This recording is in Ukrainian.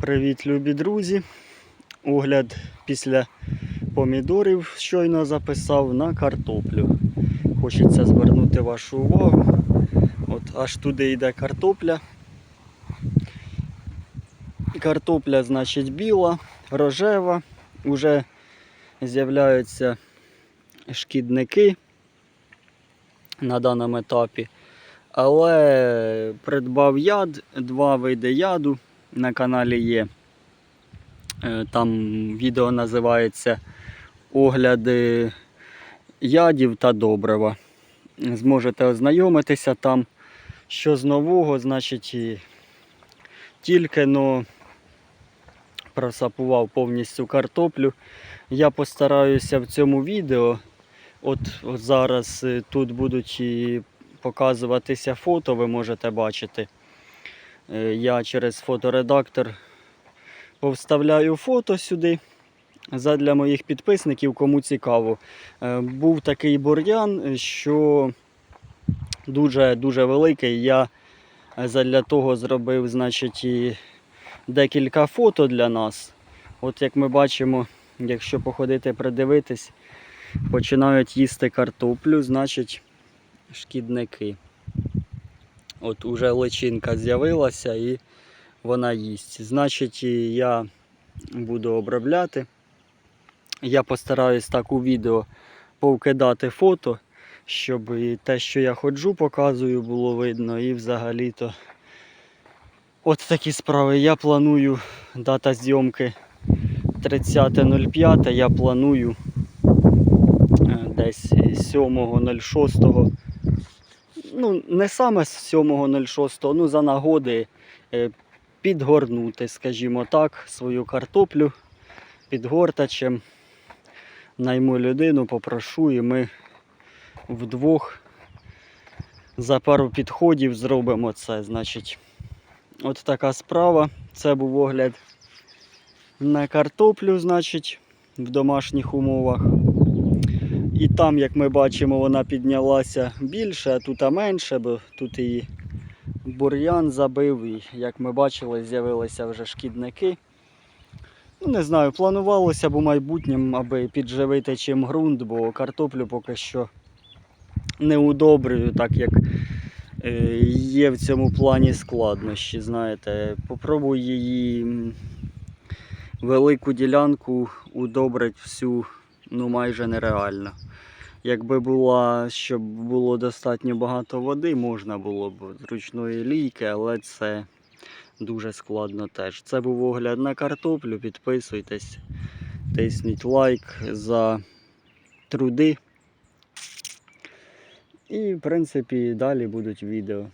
Привіт, любі друзі! Огляд після помідорів щойно записав на картоплю. Хочеться звернути вашу увагу. От аж туди йде картопля. Картопля, значить, біла, рожева. Уже з'являються шкідники на даному етапі. Але придбав яд, два види яду на каналі є. Е, Там відео називається Огляди ядів та добрива. Зможете ознайомитися там, що з нового, значить, і тільки но просапував повністю картоплю. Я постараюся в цьому відео. От, зараз е, тут будуть і показуватися фото, ви можете бачити. Е, Я через фоторедактор повставляю фото сюди. Задля моїх підписників, кому цікаво. Е, Був такий бур'ян, що дуже дуже великий. Я задля того зробив, значить, і декілька фото для нас. От як ми бачимо, якщо походити придивитись, починають їсти картоплю, значить шкідники. От уже личинка з'явилася і вона їсть. Значить, я буду обробляти. Я постараюсь так у відео повкидати фото, щоб і те, що я ходжу, показую, було видно. І взагалі-то от такі справи. Я планую дата зйомки 30.05. Я планую е, десь 7.06 ну, не саме з 7.06, ну за нагоди е, підгорнути, скажімо так, свою картоплю підгортачем. Найму людину, попрошу, і ми вдвох за пару підходів зробимо це. Значить, от така справа. Це був огляд на картоплю, значить, в домашніх умовах. І там, як ми бачимо, вона піднялася більше, а тут менше, бо тут її бур'ян забив, і як ми бачили, з'явилися вже шкідники. Ну, не знаю, планувалося б у майбутньому, аби підживити чим ґрунт, бо картоплю поки що не удобрюю, так як е, є в цьому плані складнощі. Знаєте, попробую її велику ділянку удобрити всю ну майже нереально. Якби була, щоб було достатньо багато води, можна було б ручної лійки, але це дуже складно теж. Це був огляд на картоплю. Підписуйтесь, тисніть лайк за труди. І, в принципі, далі будуть відео.